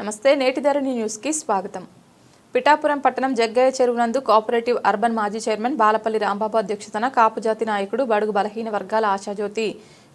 నమస్తే నేటి ధరణి న్యూస్కి స్వాగతం. పిఠాపురం పట్టణం జగ్గయ్య చెరువు నందు కోఆపరేటివ్ అర్బన్ మాజీ చైర్మన్ బాలపల్లి రాంబాబు అధ్యక్షతన కాపు జాతి నాయకుడు బడుగు బలహీన వర్గాల ఆశాజ్యోతి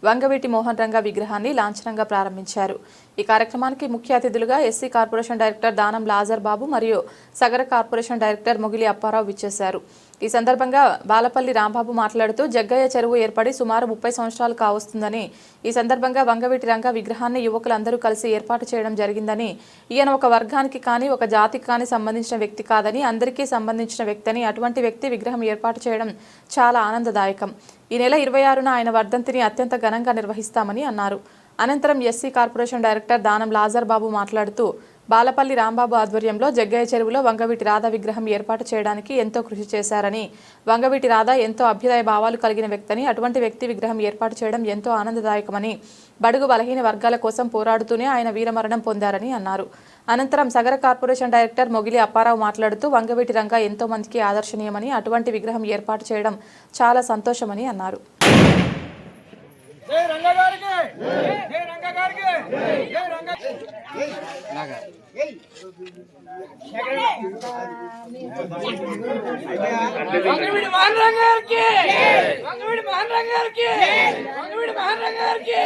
వంగవీటి మోహన్ రంగ విగ్రహాన్ని లాంఛనంగా ప్రారంభించారు. ఈ కార్యక్రమానికి ముఖ్య అతిథులుగా ఎస్సీ కార్పొరేషన్ డైరెక్టర్ దానం లాజర్ బాబు మరియు సగర కార్పొరేషన్ డైరెక్టర్ మొగిలి అప్పారావు విచ్చేశారు. ఈ సందర్భంగా బాలపల్లి రాంబాబు మాట్లాడుతూ జగ్గయ్య చెరువు ఏర్పడి సుమారు ముప్పై సంవత్సరాలు కావస్తుందని ఈ సందర్భంగా వంగవీటి రంగ విగ్రహాన్ని యువకులందరూ కలిసి ఏర్పాటు చేయడం జరిగిందని ఈయన ఒక వర్గానికి కానీ ఒక జాతికి కానీ సంబంధించిన వ్యక్తి కాదని అందరికీ సంబంధించిన వ్యక్తి అని అటువంటి వ్యక్తి విగ్రహం ఏర్పాటు చేయడం చాలా ఆనందదాయకం. ఈ నెల ఇరవై ఆరున ఆయన వర్ధంతిని అత్యంత ఘనంగా నిర్వహిస్తామని అన్నారు. అనంతరం ఎస్సీ కార్పొరేషన్ డైరెక్టర్ దానం లాజర్ బాబు మాట్లాడుతూ బాలపల్లి రాంబాబు ఆధ్వర్యంలో జగ్గయ్య చెరువులో వంగవీటి రాధ విగ్రహం ఏర్పాటు చేయడానికి ఎంతో కృషి చేశారని వంగవీటి రాధ ఎంతో అభ్యుదయ భావాలు కలిగిన వ్యక్తిని అటువంటి వ్యక్తి విగ్రహం ఏర్పాటు చేయడం ఎంతో ఆనందదాయకమని బడుగు బలహీన వర్గాల కోసం పోరాడుతూనే ఆయన వీరమరణం పొందారని అన్నారు. అనంతరం సగర కార్పొరేషన్ డైరెక్టర్ మొగిలి అప్పారావు మాట్లాడుతూ వంగవీటి రంగ ఎంతో మందికి ఆదర్శనీయమని అటువంటి విగ్రహం ఏర్పాటు చేయడం చాలా సంతోషమని అన్నారు. జై రంగ గారికి జై రంగ గారికి జై రంగ వంగవీడి మోహన్ రంగ గారికి వంగవీడి మోహన్ రంగ గారికి వంగవీడి మోహన్ రంగ గారికి